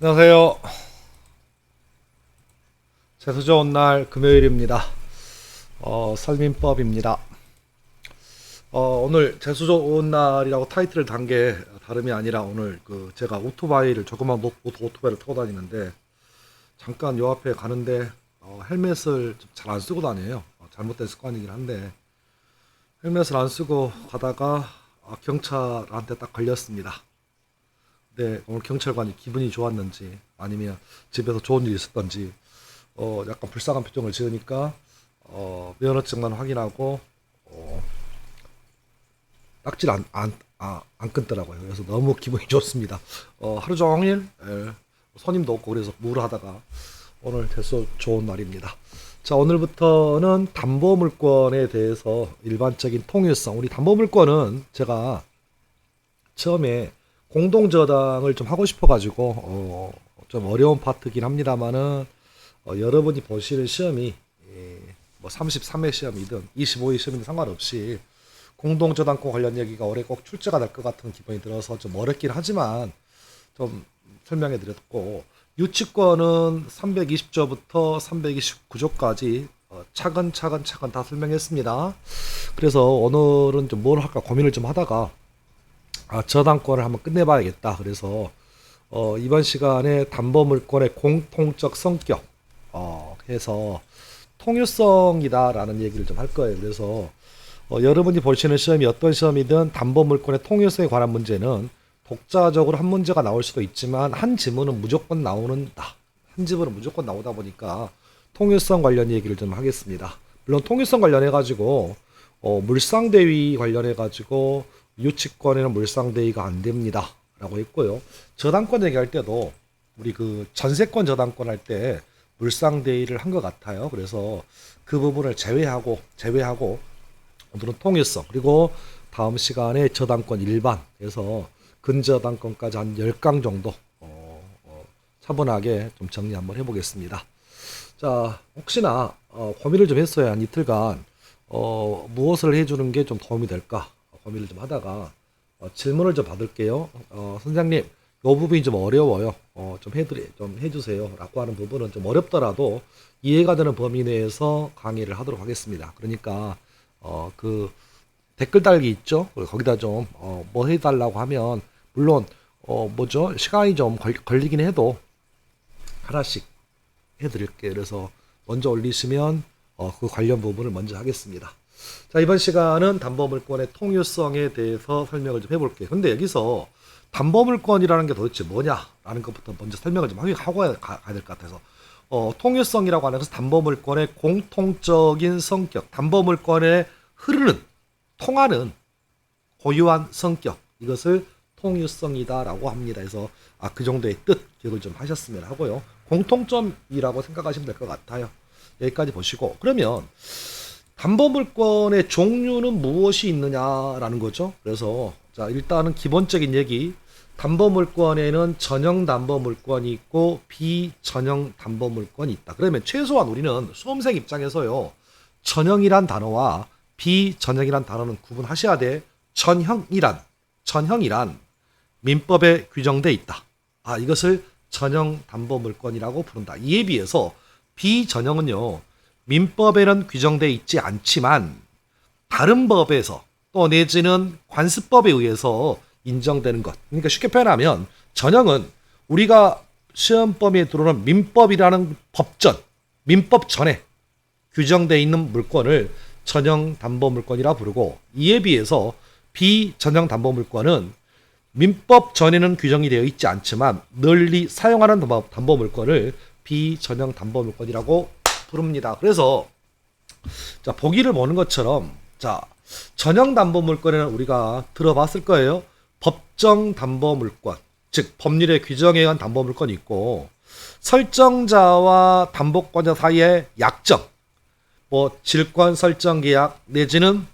안녕하세요. 재수 좋은 날 금요일입니다. 어, 설민법입니다. 어, 오늘 재수 좋은 날이라고 타이틀을 단 게 다름이 아니라 오늘 그 제가 오토바이를 조그만 모- 오토, 오토바이를 타고 다니는데 잠깐 요 앞에 가는데 어, 헬멧을 잘 안 쓰고 다녀요. 어, 잘못된 습관이긴 한데 헬멧을 안 쓰고 가다가 아, 경찰한테 딱 걸렸습니다. 네, 오늘 경찰관이 기분이 좋았는지 아니면 집에서 좋은 일이 있었던지 어, 약간 불쌍한 표정을 지으니까 어, 면허증만 확인하고 어, 딱지를 안, 안, 아, 안 끊더라고요. 그래서 너무 기분이 좋습니다. 어, 하루 종일 예, 손님도 없고 그래서 무르하다가 오늘 대수 좋은 날입니다. 자, 오늘부터는 담보물권에 대해서 일반적인 통일성. 우리 담보물권은 제가 처음에 공동 저당을 좀 하고 싶어가지고 어, 좀 어려운 파트긴 합니다만은 어, 여러분이 보시는 시험이 예, 뭐 33회 시험이든 25회 시험이든 상관없이 공동 저당권 관련 얘기가 올해 꼭 출제가 될 것 같은 기분이 들어서 좀 어렵긴 하지만 좀 설명해 드렸고 유치권은 320조부터 329조까지 어, 차근차근 차근 다 설명했습니다. 그래서 오늘은 좀 뭘 할까 고민을 좀 하다가 아, 저당권을 한번 끝내봐야겠다. 그래서 어, 이번 시간에 담보물권의 공통적 성격 어, 해서 통일성이다라는 얘기를 좀 할 거예요. 그래서 어, 여러분이 보시는 시험이 어떤 시험이든 담보물권의 통일성에 관한 문제는 독자적으로 한 문제가 나올 수도 있지만 한 지문은 무조건 나오는다. 한 지문은 무조건 나오다 보니까 통일성 관련 얘기를 좀 하겠습니다. 물론 통일성 관련해 가지고 어, 물상대위 관련해 가지고 유치권에는 물상대위가 안 됩니다. 라고 했고요. 저당권 얘기할 때도 우리 그 전세권 저당권 할 때 물상대위를 한 것 같아요. 그래서 그 부분을 제외하고 제외하고 오늘은 통일성 그리고 다음 시간에 저당권 일반 그래서 근저당권까지 한 10강 정도 어, 어, 차분하게 좀 정리 한번 해보겠습니다. 자 혹시나 어, 고민을 좀 했어요 한 이틀간 어, 무엇을 해주는 게 좀 도움이 될까 고민을 좀 하다가 어, 질문을 좀 받을게요. 어, 선생님, 이 부분이 좀 어려워요. 어, 좀 해드리, 좀 해주세요.라고 하는 부분은 좀 어렵더라도 이해가 되는 범위 내에서 강의를 하도록 하겠습니다. 그러니까 어, 그 댓글 달기 있죠? 거기다 좀 어, 뭐 해달라고 하면 물론 어, 뭐죠? 시간이 좀 걸, 걸리긴 해도 하나씩 해드릴게요. 그래서 먼저 올리시면 어, 그 관련 부분을 먼저 하겠습니다. 자, 이번 시간은 담보물권의 통유성에 대해서 설명을 좀 해볼게요. 근데 여기서 담보물권이라는 게 도대체 뭐냐라는 것부터 먼저 설명을 좀 하고 가야 될 것 같아서 어, 통유성이라고 하는 것은 담보물권의 공통적인 성격, 담보물권에 흐르는, 통하는 고유한 성격, 이것을 통유성이다라고 합니다. 그래서 아, 그 정도의 뜻 기억을 좀 하셨으면 하고요. 공통점이라고 생각하시면 될 것 같아요. 여기까지 보시고 그러면 담보물권의 종류는 무엇이 있느냐라는 거죠. 그래서 자 일단은 기본적인 얘기 담보물권에는 전형 담보물권이 있고 비전형 담보물권이 있다. 그러면 최소한 우리는 수험생 입장에서요 전형이란 단어와 비전형이란 단어는 구분하셔야 돼. 전형이란 전형이란 민법에 규정돼 있다. 아 이것을 전형 담보물권이라고 부른다. 이에 비해서 비전형은요 민법에는 규정돼 있지 않지만 다른 법에서 또 내지는 관습법에 의해서 인정되는 것. 그러니까 쉽게 표현하면 전형은 우리가 시험 범위에 들어오는 민법이라는 법전, 민법 전에 규정돼 있는 물건을 전형 담보 물건이라 부르고 이에 비해서 비전형 담보 물건은 민법 전에는 규정이 되어 있지 않지만 널리 사용하는 담보, 담보 물건을 비전형 담보 물건이라고 부릅니다. 그래서 자 보기를 보는 것처럼 자 전형 담보 물건에는 우리가 들어봤을 거예요. 법정 담보 물건, 즉 법률의 규정에 의한 담보 물건이 있고 설정자와 담보권자 사이의 약정, 뭐 질권 설정 계약 내지는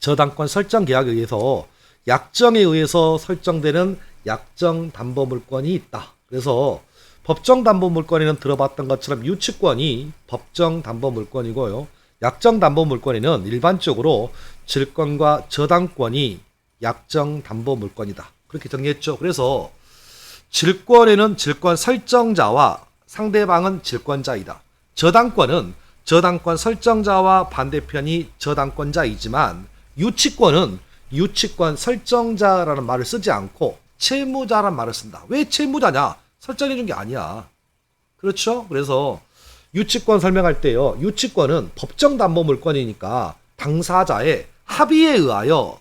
저당권 설정 계약에 의해서 약정에 의해서 설정되는 약정 담보 물건이 있다. 그래서 법정 담보 물건에는 들어봤던 것처럼 유치권이 법정 담보 물건이고요. 약정 담보 물건에는 일반적으로 질권과 저당권이 약정 담보 물건이다. 그렇게 정리했죠. 그래서 질권에는 질권 설정자와 상대방은 질권자이다. 저당권은 저당권 설정자와 반대편이 저당권자이지만 유치권은 유치권 설정자라는 말을 쓰지 않고 채무자라는 말을 쓴다. 왜 채무자냐? 설정해 준 게 아니야. 그렇죠? 그래서 유치권 설명할 때요. 유치권은 법정 담보 물권이니까 당사자의 합의에 의하여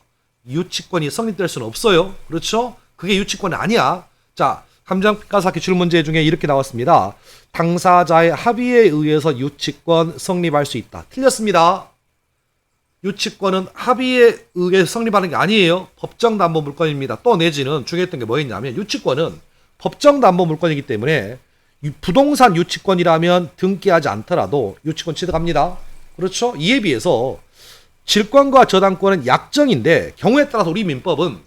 유치권이 성립될 수는 없어요. 그렇죠? 그게 유치권이 아니야. 자, 함정가사 기출 문제 중에 이렇게 나왔습니다. 당사자의 합의에 의해서 유치권 성립할 수 있다. 틀렸습니다. 유치권은 합의에 의해 성립하는 게 아니에요. 법정 담보 물권입니다. 또 내지는 중요했던 게 뭐였냐면 유치권은 법정 담보 물권이기 때문에 유- 부동산 유치권이라면 등기하지 않더라도 유치권 취득합니다. 그렇죠? 이에 비해서 질권과 저당권은 약정인데 경우에 따라서 우리 민법은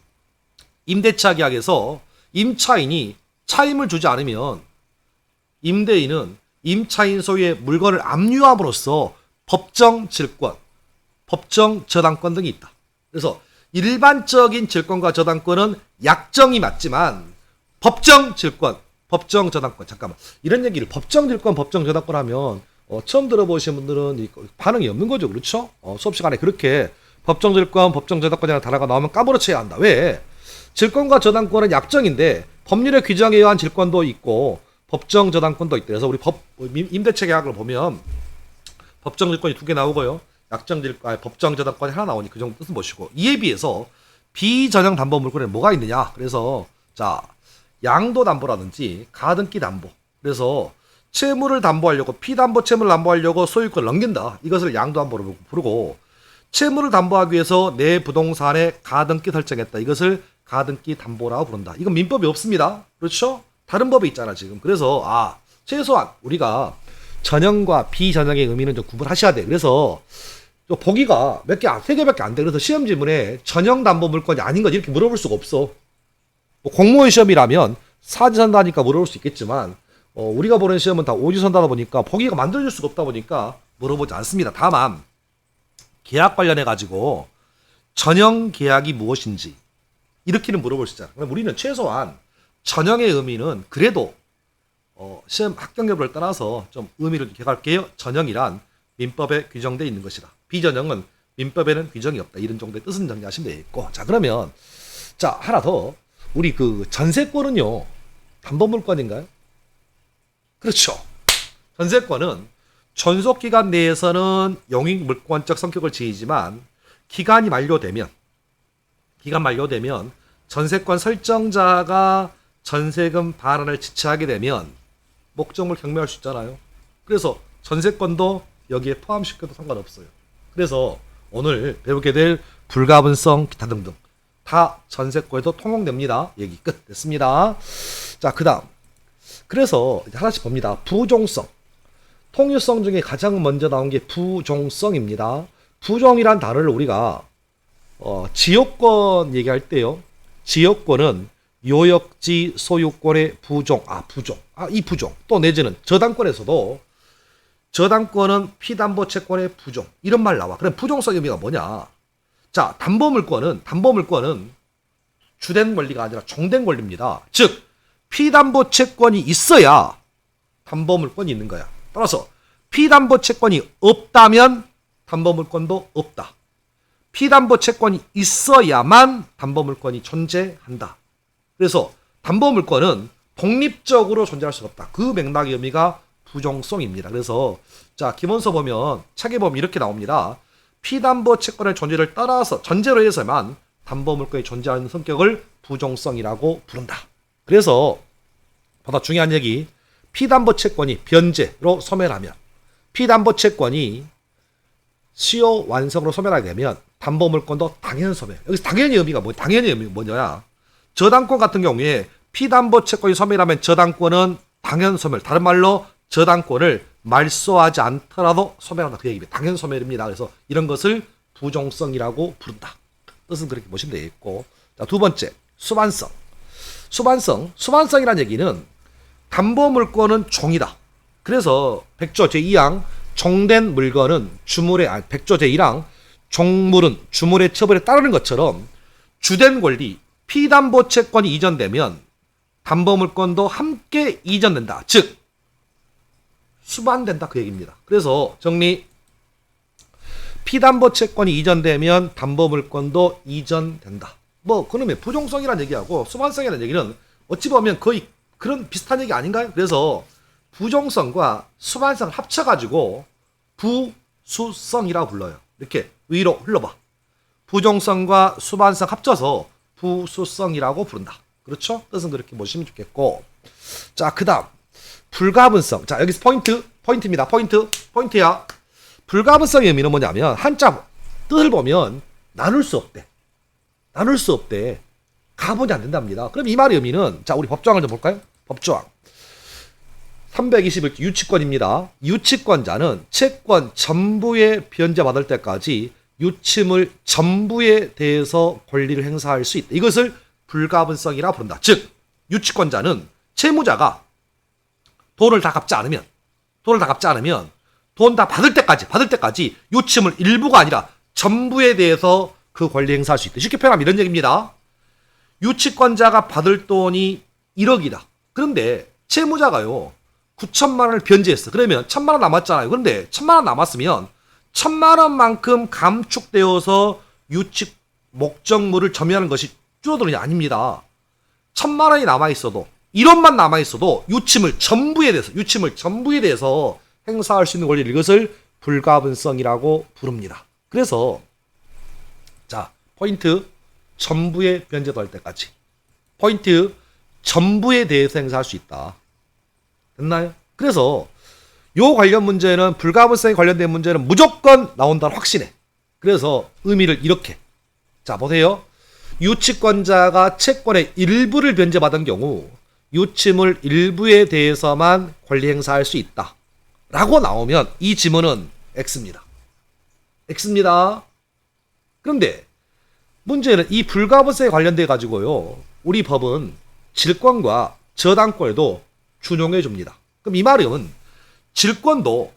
임대차 계약에서 임차인이 차임을 주지 않으면 임대인은 임차인 소유의 물건을 압류함으로써 법정 질권, 법정 저당권 등이 있다. 그래서 일반적인 질권과 저당권은 약정이 맞지만 법정 질권, 법정 저당권 잠깐만 이런 얘기를 법정 질권, 법정 저당권 하면 어, 처음 들어보신 분들은 이- 반응이 없는 거죠, 그렇죠? 어, 수업 시간에 그렇게 법정 질권, 법정 저당권이라는 단어가 나오면 까무러쳐야 한다. 왜? 질권과 저당권은 약정인데 법률의 규정에 의한 질권도 있고 법정 저당권도 있다. 그래서 우리 법 임- 임대차 계약을 보면 법정 질권이 두 개 나오고요. 약정 질 아, 법정 저당권이 하나 나오니 그 정도 뜻은 보시고 이에 비해서 비전형 담보 물건에 뭐가 있느냐? 그래서 자 양도 담보라든지 가등기 담보. 그래서 채무를 담보하려고 피담보 채무를 담보하려고 소유권을 넘긴다. 이것을 양도 담보로 부르고 채무를 담보하기 위해서 내 부동산에 가등기 설정했다. 이것을 가등기 담보라고 부른다. 이건 민법이 없습니다. 그렇죠? 다른 법이 있잖아, 지금. 그래서, 아, 최소한 우리가 전형과 비전형의 의미는 좀 구분하셔야 돼. 그래서, 저 보기가 몇 개, 세 개밖에 안 돼. 그래서 시험 지문에 전형 담보 물건이 아닌 건 이렇게 물어볼 수가 없어. 뭐 공무원 시험이라면 사지선다니까 물어볼 수 있겠지만, 어, 우리가 보는 시험은 다 오지선다다 보니까 보기가 만들어줄 수가 없다 보니까 물어보지 않습니다. 다만, 계약 관련해 가지고 전형 계약이 무엇인지 이렇게는 물어볼 수 있잖아. 그럼 우리는 최소한 전형의 의미는 그래도 어, 시험 합격 여부를 떠나서 좀 의미를 기억할게요. 전형이란 민법에 규정돼 있는 것이다. 비전형은 민법에는 규정이 없다. 이런 정도의 뜻은 정리하시면 되겠고. 자 그러면 자 하나 더 우리 그 전세권은요 담보물권인가요? 그렇죠. 전세권은 전속 기간 내에서는 영익 물권적 성격을 지니지만 기간이 만료되면 기간 만료되면 전세권 설정자가 전세금 반환을 지체하게 되면 목적물 경매할 수 있잖아요. 그래서 전세권도 여기에 포함시켜도 상관없어요. 그래서 오늘 배우게 될 불가분성 기타 등등 다 전세권에도 통용됩니다. 얘기 끝 됐습니다. 자 그 다음 그래서 이제 하나씩 봅니다. 부종성 통일성 중에 가장 먼저 나온 게 부종성입니다. 부종이란 단어를 우리가 어, 지역권 얘기할 때요. 지역권은 요역지 소유권의 부종, 아 부종, 아 이 부종. 또 내지는 저당권에서도 저당권은 피담보 채권의 부종 이런 말 나와. 그럼 부종성 의미가 뭐냐? 자 담보물권은 담보물권은 주된 권리가 아니라 종된 권리입니다. 즉 피담보 채권이 있어야 담보물권이 있는 거야. 따라서 피담보 채권이 없다면 담보물권도 없다. 피담보 채권이 있어야만 담보물권이 존재한다. 그래서 담보물권은 독립적으로 존재할 수가 없다. 그 맥락의 의미가 부정성입니다. 그래서 자 기본서 보면 책에 보면 이렇게 나옵니다. 피담보 채권의 존재를 따라서 전제로 해서만 담보물권이 존재하는 성격을 부정성이라고 부른다. 그래서 보다 중요한 얘기 피담보 채권이 변제로 소멸하면 피담보 채권이 시효 완성으로 소멸하게 되면 담보물권도 당연 소멸. 여기서 당연히 의미가 뭐 당연히 의미 뭐냐? 저당권 같은 경우에 피담보 채권이 소멸하면 저당권은 당연 소멸. 다른 말로 저당권을 말소하지 않더라도 소멸한다 그 얘기입니다. 당연 소멸입니다. 그래서 이런 것을 부종성이라고 부른다. 뜻은 그렇게 보시면 되겠고. 자, 두 번째 수반성. 수반성. 수반성이라는 얘기는 담보 물건은 종이다. 그래서 백조 제2항 종된 물건은 주물의 아 백조 제1항 종물은 주물의 처벌에 따르는 것처럼 주된 권리 피담보 채권이 이전되면 담보물권도 함께 이전된다. 즉 수반된다 그 얘기입니다. 그래서 정리 피담보 채권이 이전되면 담보물권도 이전된다. 뭐 그러면 부종성이라는 얘기하고 수반성이라는 얘기는 어찌 보면 거의 그런 비슷한 얘기 아닌가요? 그래서 부종성과 수반성을 합쳐가지고 부수성이라고 불러요. 이렇게 위로 흘러봐. 부종성과 수반성 합쳐서 부수성이라고 부른다. 그렇죠? 뜻은 그렇게 보시면 좋겠고. 자, 그 다음. 불가분성. 자, 여기서 포인트. 포인트입니다. 포인트. 포인트야. 불가분성의 의미는 뭐냐면, 한자 뜻을 보면, 나눌 수 없대. 나눌 수 없대. 가분이 안 된답니다. 그럼 이 말의 의미는, 자, 우리 법조항을 좀 볼까요? 법조항. 321조 유치권입니다. 유치권자는 채권 전부에 변제받을 때까지 유침을 전부에 대해서 권리를 행사할 수 있다. 이것을 불가분성이라 부른다. 즉 유치권자는 채무자가 돈을 다 갚지 않으면 돈을 다 갚지 않으면 돈 다 받을 때까지 받을 때까지 유침을 일부가 아니라 전부에 대해서 그 권리 행사할 수 있다. 쉽게 표현하면 이런 얘기입니다. 유치권자가 받을 돈이 1억이다. 그런데 채무자가요. 9천만 원을 변제했어. 그러면 천만 원 남았잖아요. 그런데 천만 원 남았으면 천만 원만큼 감축되어서 유치 목적물을 점유하는 것이 줄어드는 게 아닙니다. 천만 원이 남아 있어도 1원만 남아 있어도 유침을 전부에 대해서 유침을 전부에 대해서 행사할 수 있는 권리를 이것을 불가분성이라고 부릅니다. 그래서 자 포인트 전부에 변제될 때까지 포인트 전부에 대해서 행사할 수 있다. 됐나요? 그래서 요 관련 문제는 불가분성에 관련된 문제는 무조건 나온다는 확신해. 그래서 의미를 이렇게. 자, 보세요. 유치권자가 채권의 일부를 변제받은 경우 유침을 일부에 대해서만 권리 행사할 수 있다. 라고 나오면 이 지문은 X입니다. X입니다. 그런데 문제는 이 불가분성에 관련돼 가지고요. 우리 법은 질권과 저당권에도 준용해 줍니다. 그럼 이 말은 질권도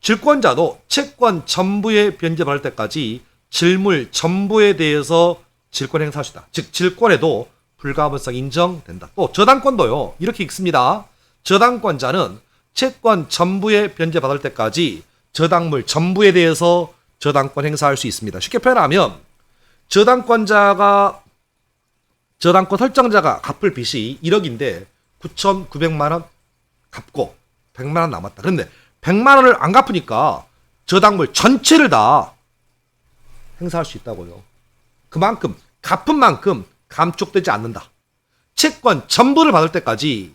질권자도 채권 전부에 변제받을 때까지 질물 전부에 대해서 질권 있다. 즉 질권에도 불가분성 인정된다. 또 저당권도요. 이렇게 읽습니다. 저당권자는 채권 전부에 변제받을 때까지 저당물 전부에 대해서 저당권 행사할 수 있습니다. 쉽게 표현하면 저당권자가 저당권 설정자가 갚을 빚이 1억인데 9,900만 원 갚고 100만 원 남았다. 그런데 100만 원을 안 갚으니까 저당물 전체를 다 행사할 수 있다고요. 그만큼 갚은 만큼 감축되지 않는다. 채권 전부를 받을 때까지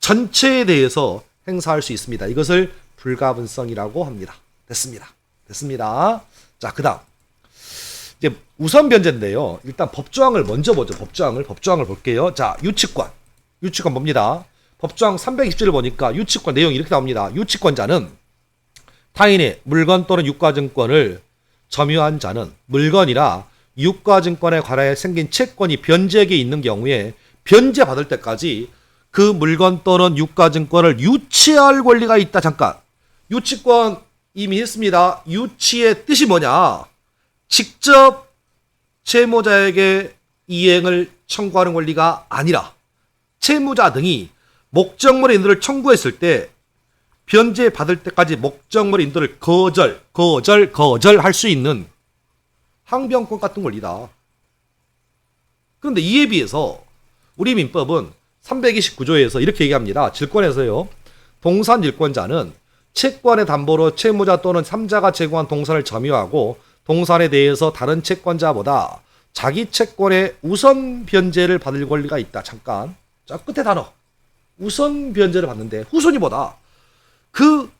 전체에 대해서 행사할 수 있습니다. 이것을 불가분성이라고 합니다. 됐습니다. 됐습니다. 자, 그다음 이제 우선 변제인데요. 일단 법조항을 먼저 보죠. 법조항을 법조항을 볼게요. 자, 유치권. 유치권 봅니다. 법조항 320조를 보니까 유치권 내용이 이렇게 나옵니다. 유치권자는 타인의 물건 또는 유가증권을 점유한 자는 물건이나 유가증권에 관하여 생긴 채권이 변제액에 있는 경우에 변제 받을 때까지 그 물건 또는 유가증권을 유치할 권리가 있다. 잠깐. 유치권 이미 했습니다. 유치의 뜻이 뭐냐? 직접 채무자에게 이행을 청구하는 권리가 아니라 채무자 등이 목적물의 인도를 청구했을 때 변제 받을 때까지 목적물의 인도를 거절, 거절, 거절할 수 있는 항변권 같은 권리다. 그런데 이에 비해서 우리 민법은 329조에서 이렇게 얘기합니다. 질권에서요. 동산 일권자는 채권의 담보로 채무자 또는 3자가 제공한 동산을 점유하고 동산에 대해서 다른 채권자보다 자기 채권의 우선 변제를 받을 권리가 있다. 잠깐. 자, 끝에 단어. 우선 변제를 받는데 후순위 보다 그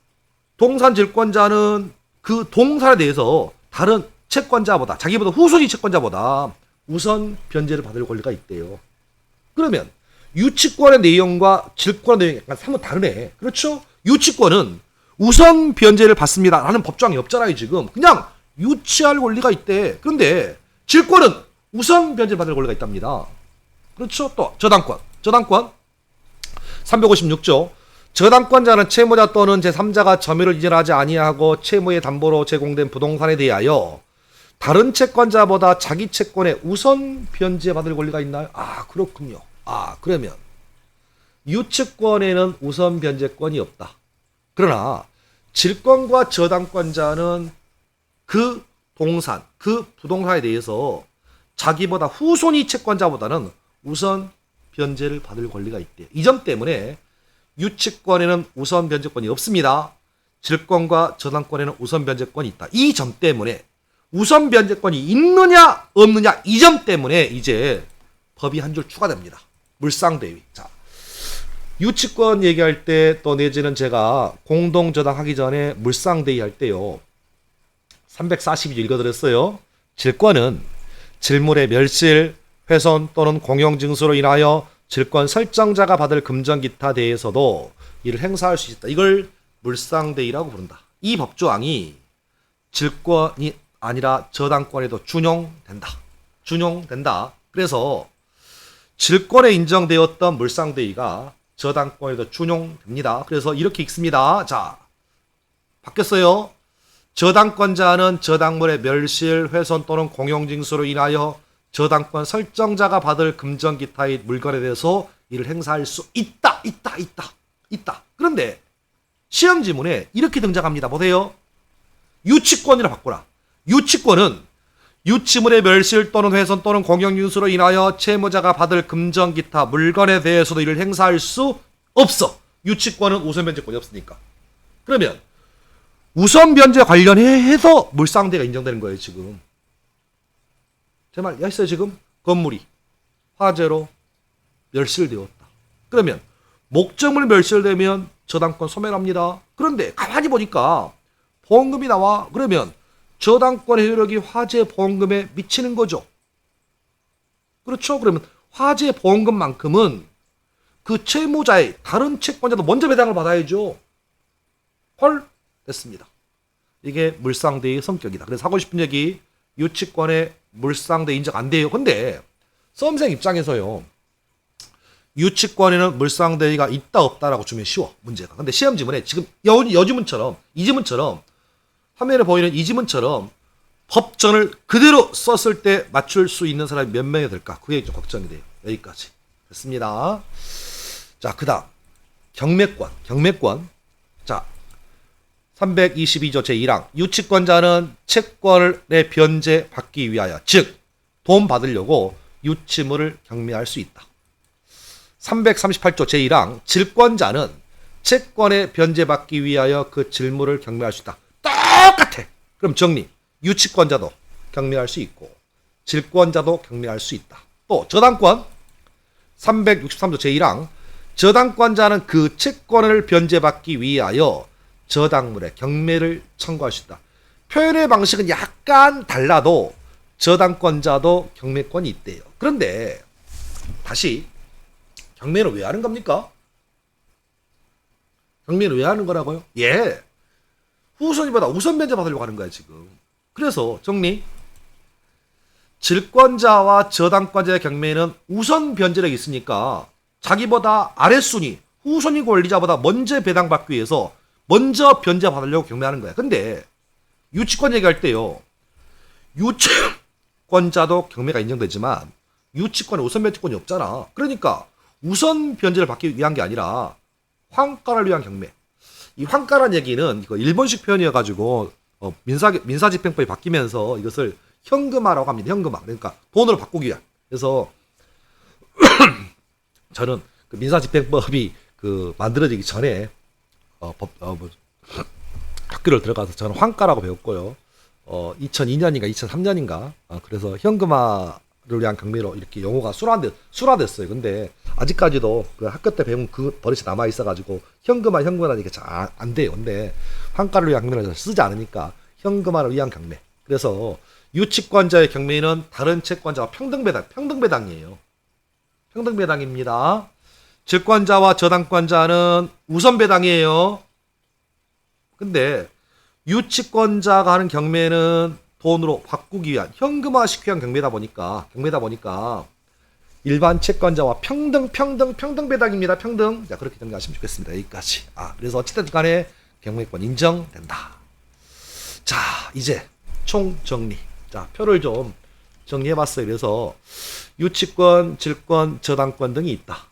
동산 질권자는 그 동산에 대해서 다른 채권자보다 자기보다 후순위 채권자보다 우선 변제를 받을 권리가 있대요. 그러면 유치권의 내용과 질권의 내용이 약간 사뭇 다르네. 그렇죠? 유치권은 우선 변제를 받습니다 라는 법조항이 없잖아요, 지금. 그냥 유치할 권리가 있대. 그런데 질권은 우선 변제를 받을 권리가 있답니다. 그렇죠? 또 저당권. 저당권 356조 저당권자는 채무자 또는 제3자가 점유를 이전하지 아니하고 채무의 담보로 제공된 부동산에 대하여 다른 채권자보다 자기 채권에 우선 변제받을 권리가 있나요? 아 그렇군요. 아 그러면 유치권에는 우선 변제권이 없다. 그러나 질권과 저당권자는 그 동산, 그 부동산에 대해서 자기보다 후손이 채권자보다는 우선 변제를 받을 권리가 있대요. 이 점 때문에 유치권에는 우선 변제권이 없습니다. 질권과 저당권에는 우선 변제권이 있다. 이 점 때문에 우선 변제권이 있느냐 없느냐 이 점 때문에 이제 법이 한 줄 추가됩니다. 물상대위. 자, 유치권 얘기할 때 또 내지는 제가 공동 저당 하기 전에 물상대위 할 때요. 342조 읽어드렸어요. 질권은 질물의 멸실, 훼손 또는 공용 증수로 인하여 질권 설정자가 받을 금전 기타 대해서도 이를 행사할 수 있다. 이걸 물상대위라고 부른다. 이 법조항이 질권이 아니라 저당권에도 준용된다. 준용된다. 그래서 질권에 인정되었던 물상대위가 저당권에도 준용됩니다. 그래서 이렇게 읽습니다. 자, 바뀌었어요. 저당권자는 저당물의 멸실, 훼손 또는 공용징수로 인하여 저당권 설정자가 받을 금전 기타의 물건에 대해서 이를 행사할 수 있다, 있다, 있다, 있다. 그런데 시험 지문에 이렇게 등장합니다. 보세요. 유치권이라 바꿔라. 유치권은 유치물의 멸실 또는 훼손 또는 공용유수로 인하여 채무자가 받을 금전 기타 물건에 대해서도 이를 행사할 수 없어. 유치권은 우선 변제권이 없으니까. 그러면 우선 변제 관련해서 물상대가 인정되는 거예요, 지금. 제말 이해했어요, 지금? 건물이 화재로 멸실되었다. 그러면 목적물 멸실되면 저당권 소멸합니다. 그런데 가만히 보니까 보험금이 나와. 그러면 저당권 효력이 화재 보험금에 미치는 거죠. 그렇죠? 그러면 화재 보험금만큼은 그 채무자의 다른 채권자도 먼저 배당을 받아야죠. 헐 됐습니다. 이게 물상대의 성격이다. 그래서 하고 싶은 얘기 유치권에 물상대 인정 안 돼요. 근데 수험생 입장에서요. 유치권에는 물상대의가 있다 없다라고 주면 쉬워 문제가. 근데 시험 지문에 지금 여, 여지문처럼 이 지문처럼 화면에 보이는 이 지문처럼 법전을 그대로 썼을 때 맞출 수 있는 사람이 몇 명이 될까? 그게 좀 걱정이 돼요. 여기까지. 됐습니다. 자, 그 다음. 경매권. 경매권. 자, 322조 제1항. 유치권자는 채권의 변제 받기 위하여, 즉, 돈 받으려고 유치물을 경매할 수 있다. 338조 제1항. 질권자는 채권의 변제받기 위하여 그 질물을 경매할 수 있다. 똑같아. 그럼 정리. 유치권자도 경매할 수 있고 질권자도 경매할 수 있다. 또 저당권 363조 제1항 저당권자는 그 채권을 변제받기 위하여 저당물의 경매를 청구할 수 있다. 표현의 방식은 약간 달라도 저당권자도 경매권이 있대요. 그런데 다시 경매는 왜 하는 겁니까? 경매는 왜 하는 거라고요? 예. 후손이보다 우선 변제 받으려고 하는 거야 지금. 그래서 정리. 질권자와 저당권자의 경매는 우선 변제력이 있으니까 자기보다 아랫순위 후손이 권리자보다 먼저 배당받기 위해서 먼저 변제 받으려고 경매하는 거야. 근데 유치권 얘기할 때요. 유치권자도 경매가 인정되지만 유치권에 우선 변제권이 없잖아. 그러니까 우선 변제를 받기 위한 게 아니라 환가를 위한 경매. 이 환가란 얘기는 이거 일본식 표현이어가지고 어, 민사 민사 집행법이 바뀌면서 이것을 현금화라고 합니다. 현금화. 그러니까 돈으로 바꾸기 위한. 그래서 저는 그 민사 집행법이 그 만들어지기 전에 어, 법, 어, 뭐, 학교를 들어가서 저는 환가라고 배웠고요. 어, 2002년인가 2003년인가 어, 그래서 현금화 를 위한 경매로 이렇게 용어가 순화됐, 순화됐어요. 근데 아직까지도 그 학교 때 배운 그 버릇이 남아 있어가지고 현금화 현금화는 이게 잘 안 돼요. 근데 환가를 위한 경매를 쓰지 않으니까 현금화를 위한 경매. 그래서 유치권자의 경매는 다른 채권자와 평등 배당, 평등 배당이에요. 평등 배당입니다. 질권자와 저당권자는 우선 배당이에요. 근데 유치권자가 하는 경매는 돈으로 바꾸기 위한 현금화 시키기 위한 경매다 보니까 경매다 보니까 일반 채권자와 평등 평등 평등 배당입니다. 평등. 자, 그렇게 정리하시면 좋겠습니다. 여기까지. 아, 그래서 어쨌든 간에 경매권 인정된다. 자, 이제 총 정리. 자, 표를 좀 정리해 봤어요. 그래서 유치권, 질권, 저당권 등이 있다.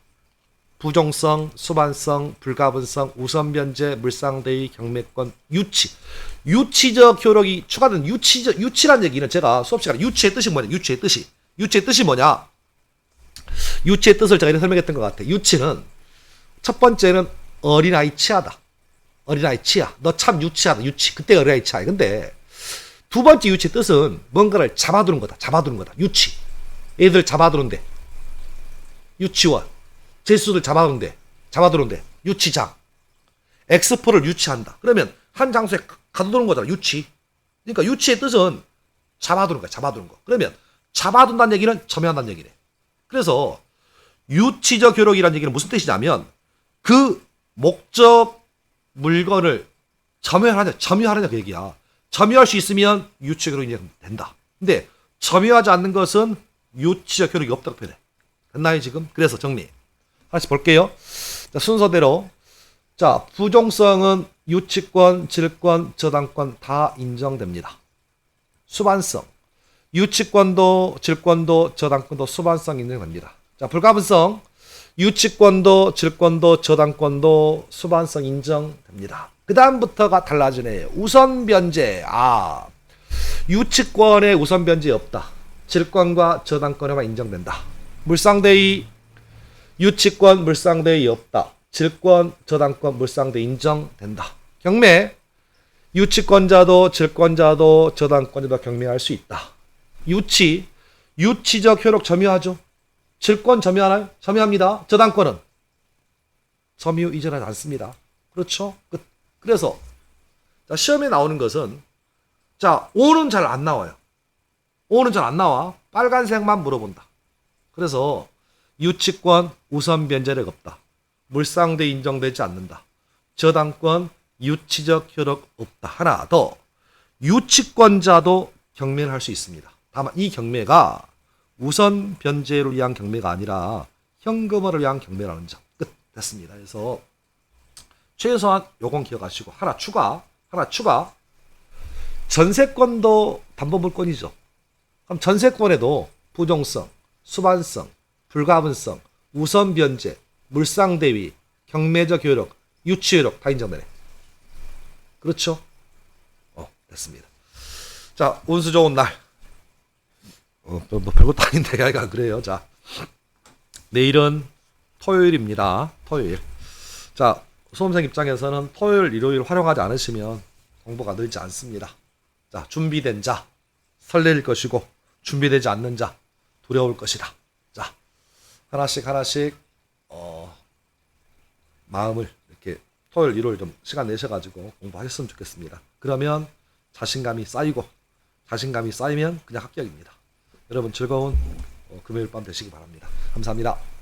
부종성, 수반성, 불가분성, 우선변제, 물상대의, 경매권, 유치. 유치적 효력이 추가된 유치적 유치란 얘기는 제가 수업 시간에 유치의 뜻이 뭐냐? 유치의 뜻이. 유치의 뜻이 뭐냐? 유치의 뜻을 제가 이렇게 설명했던 것 같아. 유치는 첫 번째는 어린아이 치아다. 어린아이 치아. 너참 유치하다. 유치. 그때 어린아이 치아. 근데 두 번째 유치의 뜻은 뭔가를 잡아두는 거다. 잡아두는 거다. 유치. 애들 잡아두는데. 유치원. 제수들 잡아두는데. 잡아두는데. 유치장. 엑스포를 유치한다. 그러면 한 장소에 가- 가두는 거잖아. 유치. 그러니까 유치의 뜻은 잡아두는 거야. 잡아두는 거. 그러면 잡아둔다는 얘기는 점유한다는 얘기래. 그래서 유치적 효력이라는 얘기는 무슨 뜻이냐면 그 목적 물건을 점유하느냐, 점유하느냐 그 얘기야. 점유할 수 있으면 유치적 효력이 된다. 근데 점유하지 않는 것은 유치적 효력이 없다고 표현해. 됐나요, 지금? 그래서 정리. 하나씩 볼게요. 자, 순서대로. 자, 부종성은 유치권, 질권, 저당권 다 인정됩니다. 수반성. 유치권도, 질권도, 저당권도 수반성 인정됩니다. 자, 불가분성. 유치권도, 질권도, 저당권도 수반성 인정됩니다. 그 다음부터가 달라지네요. 우선 변제. 아, 유치권에 우선 변제 없다. 질권과 저당권에만 인정된다. 물상대의 유치권, 물상대의 없다. 질권, 저당권, 물상대 인정된다. 경매. 유치권자도 질권자도 저당권자도 경매할 수 있다. 유치, 유치적 효력 점유하죠. 질권 점유하나요? 점유합니다. 저당권은 점유 이전하지 않습니다. 그렇죠? 끝. 그래서 자, 시험에 나오는 것은 자, 5는 잘 안 나와요. 5는 잘 안 나와. 빨간색만 물어본다. 그래서 유치권 우선 변제력 없다. 물상대 인정되지 않는다. 저당권 유치적 효력 없다. 하나 더 유치권자도 경매를 할 수 있습니다. 다만 이 경매가 우선 변제를 위한 경매가 아니라 현금화를 위한 경매라는 점. 끝. 됐습니다. 그래서 최소한 요건 기억하시고 하나 추가 하나 추가 전세권도 담보물권이죠. 그럼 전세권에도 부종성, 수반성, 불가분성, 우선 변제, 물상대위, 경매적 효력, 유치 효력 다 인정되네. 그렇죠? 어, 됐습니다. 자, 운수 좋은 날. 어, 뭐, 뭐 별것도 아닌데, 하여간 그래요. 자, 내일은 토요일입니다. 토요일. 자, 수험생 입장에서는 토요일, 일요일 활용하지 않으시면 공부가 늘지 않습니다. 자, 준비된 자, 설레일 것이고, 준비되지 않는 자, 두려울 것이다. 자, 하나씩 하나씩, 어, 마음을 이렇게 토요일, 일요일 좀 시간 내셔가지고 공부하셨으면 좋겠습니다. 그러면 자신감이 쌓이고, 자신감이 쌓이면 그냥 합격입니다. 여러분 즐거운 어, 금요일 밤 되시기 바랍니다. 감사합니다.